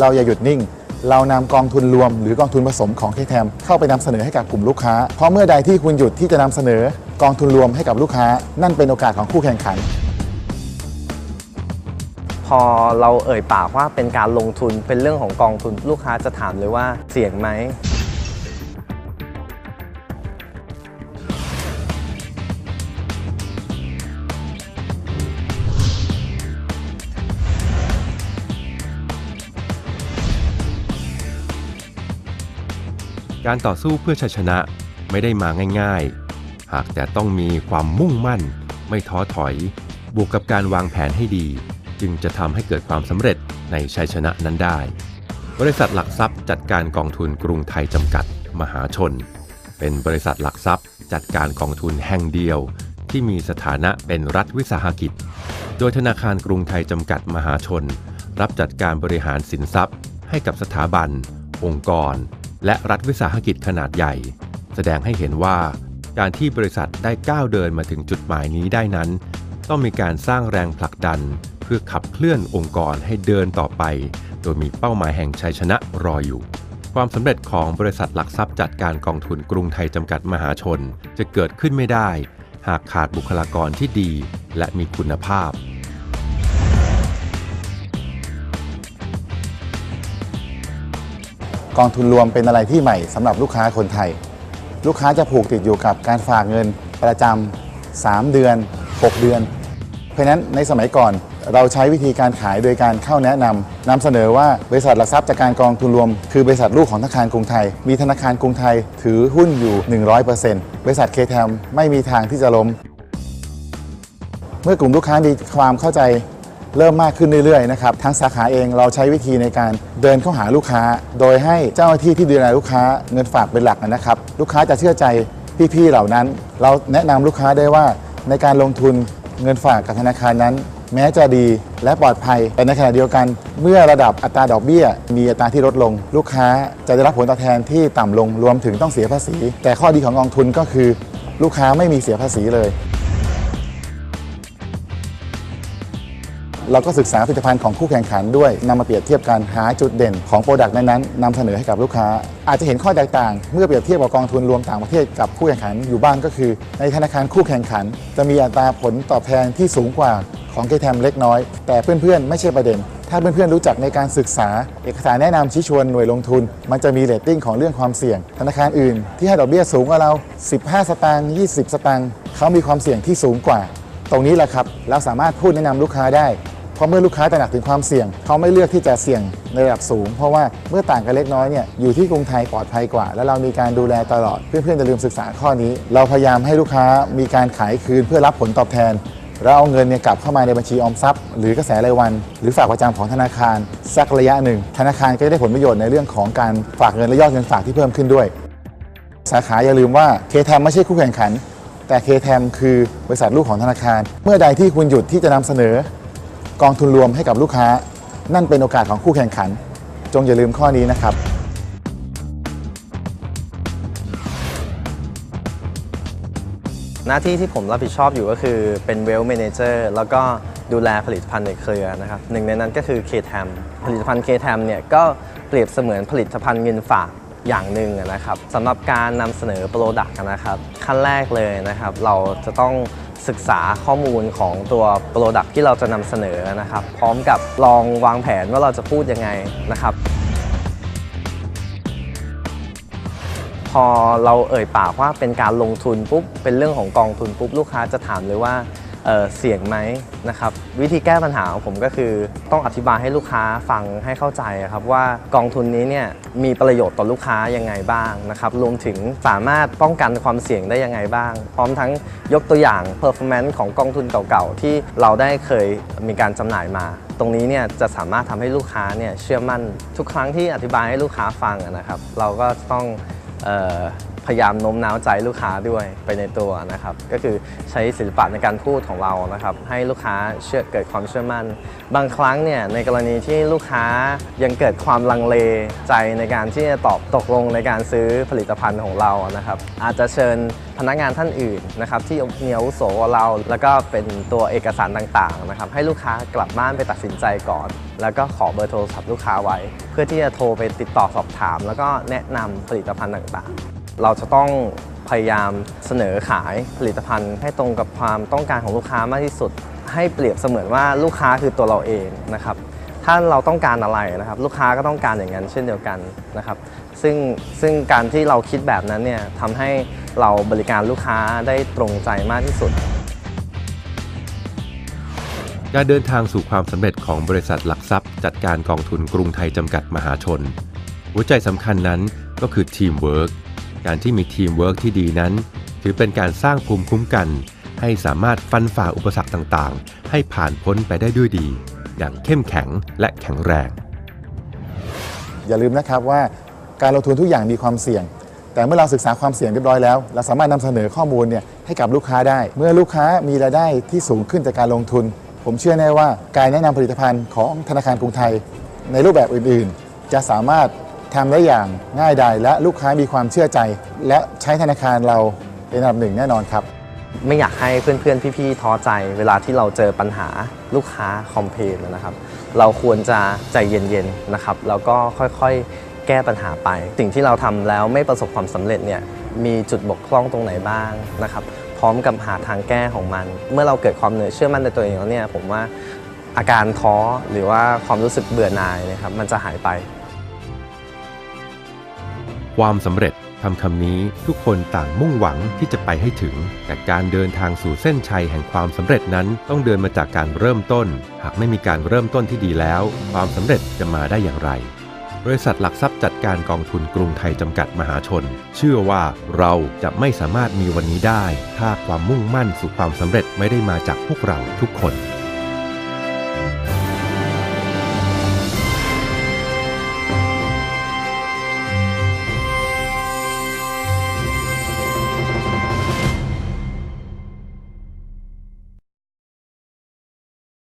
เราอย่าหยุดนิ่ง เรานำกองทุนรวมหรือกองทุนผสมของเคแทมเข้าไปนำเสนอให้กับกลุ่มลูกค้า เพราะเมื่อใดที่คุณหยุดที่จะนำเสนอกองทุนรวมให้กับลูกค้า นั่นเป็นโอกาสของคู่แข่งขัน พอเราเอ่ยปากว่าเป็นการลงทุนเป็นเรื่องของกองทุนลูกค้าจะถามเลยว่าเสี่ยงไหม การต่อสู้เพื่อชัยชนะไม่ได้มาง่ายๆ หากแต่ต้องมีความมุ่งมั่น ไม่ท้อถอย บวกกับการวางแผนให้ดี จึงจะทำให้เกิดความสำเร็จในชัยชนะนั้นได้ บริษัทหลักทรัพย์จัดการกองทุนกรุงไทยจำกัด มหาชน เป็นบริษัทหลักทรัพย์ จัดการกองทุนแห่งเดียว ที่มีสถานะเป็นรัฐวิสาหกิจ โดยธนาคารกรุงไทยจำกัดมหาชน รับจัดการบริหารสินทรัพย์ ให้กับสถาบัน องค์กร และรัฐวิสาหกิจขนาดใหญ่ แสดงให้เห็นว่า การที่บริษัทได้ก้าวเดินมาถึงจุดหมายนี้ได้นั้น ต้องมีการสร้างแรงผลักดัน เพื่อขับเคลื่อนองค์กรให้เดินต่อไป โดยมีเป้าหมายแห่งชัยชนะรออยู่ ความสำเร็จของบริษัทหลักทรัพย์จัดการกองทุนกรุงไทยจำกัดมหาชน จะเกิดขึ้นไม่ได้ หากขาดบุคลากรที่ดี และมีคุณภาพ กองทุนรวมเป็นอะไรที่ใหม่สำหรับลูกค้าคนไทย ลูกค้าจะผูกติดอยู่กับการฝากเงินประจำ3เดือน 6 เดือน เพราะนั้นในสมัยก่อนเราใช้วิธีการขายโดยการเข้าแนะนำนำเสนอว่าบริษัทหลักทรัพย์จากการกองทุนรวม คือบริษัทลูกของธนาคารกรุงไทย มีธนาคารกรุงไทยถือหุ้นอยู่ 100%บริษัทเคแทมไม่มีทางที่จะล้มเมื่อกลุ่มลูกค้ามีความเข้าใจ เริ่มมากขึ้นเรื่อยๆนะครับทางสาขาเองเราใช้วิธีในการเดินเข้าหาลูกค้า โดยให้เจ้าหน้าที่ที่ดูแลลูกค้าเงินฝากเป็นหลักนะครับ ลูกค้าจะเชื่อใจพี่ๆเหล่านั้น เราแนะนำลูกค้าได้ว่าในการลงทุนเงินฝากกับธนาคารนั้น แม้จะดีและปลอดภัย แต่ในขณะเดียวกัน เมื่อระดับอัตราดอกเบี้ย มีอัตราที่ลดลง ลูกค้าจะได้รับผลตอบแทนที่ต่ำลงรวมถึงต้องเสียภาษี แต่ข้อดีของกองทุนก็คือ ลูกค้าไม่มีเสียภาษีเลย เราก็ศึกษาผลิตภัณฑ์ของคู่แข่งขันด้วยนำมาเปรียบเทียบกันหาจุดเด่นของโปรดักต์นั้นๆนำเสนอให้กับลูกค้า อาจจะเห็นข้อแตกต่าง เมื่อเปรียบเทียบกับกองทุนรวมต่างประเทศกับคู่แข่งขันอยู่บ้างก็คือ ในธนาคารคู่แข่งขัน จะมีอัตราผลตอบแทนที่สูงกว่าของเคแทมเล็กน้อย แต่เพื่อนๆ ไม่ใช่ประเด็น ถ้าเพื่อนๆ รู้จักในการศึกษา เอกสารแนะนำชี้ชวนหน่วยลงทุน มันจะมีเรตติ้งของเรื่องความเสี่ยง ธนาคารอื่น ที่ให้ดอกเบี้ยสูงกว่าเรา 15 สตางค์ 20 สตางค์เขามีความเสี่ยงที่สูงกว่า ตรงนี้แหละครับ เราสามารถพูดแนะนำลูกค้าได้ ราะเมื่อลูกค้าตระหนักถึงความเสี่ยง เขาไม่เลือกที่จะเสี่ยงในระดับสูง เพราะว่าเมื่อต่างกันเล็กน้อยเนี่ยอยู่ที่กรุงไทยปลอดภัยกว่า และเรามีการดูแลตลอดเพื่อนๆจะลืมศึกษาข้อนี้ เราพยายามให้ลูกค้ามีการขายคืนเพื่อรับผลตอบแทนแล้วเอาเงินเนี่ยกลับเข้ามาในบัญชีออมทรัพย์ หรือกระแสรายวัน หรือฝากประจำของธนาคารสักระยะหนึ่ง ธนาคารก็จะได้ผลประโยชน์ในเรื่องของการฝากเงินและยอดเงินฝากที่เพิ่มขึ้นด้วย สาขาอย่าลืมว่า k t a m ไม่ใช่คู่แข่งขัน แต่ k t a m คือบริษัทลูกของธนาคาร เมื่อใดที่คุณหยุดที่จะนำเสนอ กองทุนรวมให้กับลูกค้า นั่นเป็นโอกาสของคู่แข่งขัน จงอย่าลืมข้อนี้นะครับหน้าที่ที่ผมรับผิดชอบอยู่ก็คือเป็นเวล m ม n เจอร์แล้วก็ดูแลผลิตภัณฑ์ในเครือนะครับหนึ่งในนั้นก็คือ KTAM ผลิตภัณฑ์ KTAM เนี่ยก็เปรียบเสมือนผลิตภัณฑ์เงินฝากอย่างหนึ่งนะครับสำหรับการนำเสนอโปรดักต์นะครับขั้นแรกเลยนะครับ เราจะต้อง ศึกษาข้อมูลของตัวโปรดักที่เราจะนำเสนอนะครับ พร้อมกับลองวางแผนว่าเราจะพูดยังไงนะครับพอเราเอ่ยปากว่าเป็นการลงทุนปุ๊บเป็นเรื่องของกองทุนปุ๊บลูกค้าจะถามเลยว่า เเสี่ยงไหมนะครับวิธีแก้ปัญหาของผมก็คือต้องอธิบายให้ลูกค้าฟังให้เข้าใจครับว่ากองทุนนี้เนี่ยมีประโยชน์ต่อลูกค้ายังไงบ้างนะครับรวมถึงสามารถป้องกันความเสี่ยงได้ยังไงบ้าง พร้อมทั้งยกตัวอย่าง performance ของกองทุนเก่าๆ ที่เราได้เคยมีการจำหน่ายมา ตรงนี้เนี่ยจะสามารถทำให้ลูกค้าเนี่ยเชื่อมั่นทุกครั้งที่อธิบายให้ลูกค้าฟังนะครับ เราก็ต้อง พยายามโน้มน้าวใจลูกค้าด้วยไปในตัวนะครับ ก็คือใช้ศิลปะในการพูดของเรานะครับ ให้ลูกค้าเชื่อเกิดความเชื่อมั่น บางครั้งเนี่ยในกรณีที่ลูกค้ายังเกิดความลังเลใจในการที่จะตอบตกลงในการซื้อผลิตภัณฑ์ของเรานะครับ อาจจะเชิญพนักงานท่านอื่นนะครับที่มีอาวุโซ่เรา แล้วก็เป็นตัวเอกสารต่างๆนะครับ ให้ลูกค้ากลับบ้านไปตัดสินใจก่อน แล้วก็ขอเบอร์โทรศัพท์ลูกค้าไว้ เพื่อที่จะโทรไปติดต่อสอบถาม แล้วก็แนะนำผลิตภัณฑ์ต่างๆ เราจะต้องพยายามเสนอขายผลิตภัณฑ์ ให้ตรงกับความต้องการของลูกค้ามากที่สุด ให้เปรียบเสมือนว่าลูกค้าคือตัวเราเองนะครับถ้าเราต้องการอะไรนะครับ ลูกค้าก็ต้องการอย่างนั้นเช่นเดียวกันนะครับ ซึ่งซึ่งการที่เราคิดแบบนั้นเนี่ยทำให้เราบริการลูกค้าได้ตรงใจมากที่สุด การเดินทางสู่ความสำเร็จของบริษัทหลักทรัพย์ จัดการกองทุนกรุงไทยจำกัดมหาชน หัวใจสำคัญนั้นก็คือทีมเวิร์ก การที่มีทีมเวิร์กที่ดีนั้น ถือเป็นการสร้างภูมิคุ้มกัน ให้สามารถฟันฝ่าอุปสรรคต่างๆ ให้ผ่านพ้นไปได้ด้วยดี อย่างเข้มแข็งและแข็งแรง อย่าลืมนะครับว่าการลงทุนทุกอย่างมีความเสี่ยง แต่เมื่อเราศึกษาความเสี่ยงเรียบร้อยแล้ว เราสามารถนำเสนอข้อมูลเนี่ยให้กับลูกค้าได้ เมื่อลูกค้ามีรายได้ที่สูงขึ้นจากการลงทุน ผมเชื่อแน่ว่าการแนะนำผลิตภัณฑ์ของธนาคารกรุงไทย ในรูปแบบอื่น ๆ จะสามารถ ทำได้อย่างง่ายดายและลูกค้ามีความเชื่อใจ และใช้ธนาคารเราเป็นอันดับหนึ่งแน่นอนครับ ไม่อยากให้เพื่อนๆ พี่ๆ ท้อใจ เวลาที่เราเจอปัญหาลูกค้าคอมเพลนนะครับ เราควรจะใจเย็นๆ นะครับ แล้วก็ค่อยๆ แก้ปัญหาไป สิ่งที่เราทำแล้วไม่ประสบความสำเร็จเนี่ย มีจุดบกพร่องตรงไหนบ้างนะครับ พร้อมกับหาทางแก้ของมัน เมื่อเราเกิดความเหนื่อยเชื่อมั่นในตัวเองแล้วเนี่ย ผมว่าอาการท้อหรือว่าความรู้สึกเบื่อหน่ายนะครับ มันจะหายไป ความสำเร็จคำคำนี้ทุกคนต่างมุ่งหวังที่จะไปให้ถึง แต่การเดินทางสู่เส้นชัยแห่งความสำเร็จนั้นต้องเดินมาจากการเริ่มต้น หากไม่มีการเริ่มต้นที่ดีแล้ว ความสำเร็จจะมาได้อย่างไร บริษัทหลักทรัพย์จัดการกองทุนกรุงไทยจำกัดมหาชน เชื่อว่าเราจะไม่สามารถมีวันนี้ได้ ถ้าความมุ่งมั่นสู่ความสำเร็จไม่ได้มาจากพวกเราทุกคน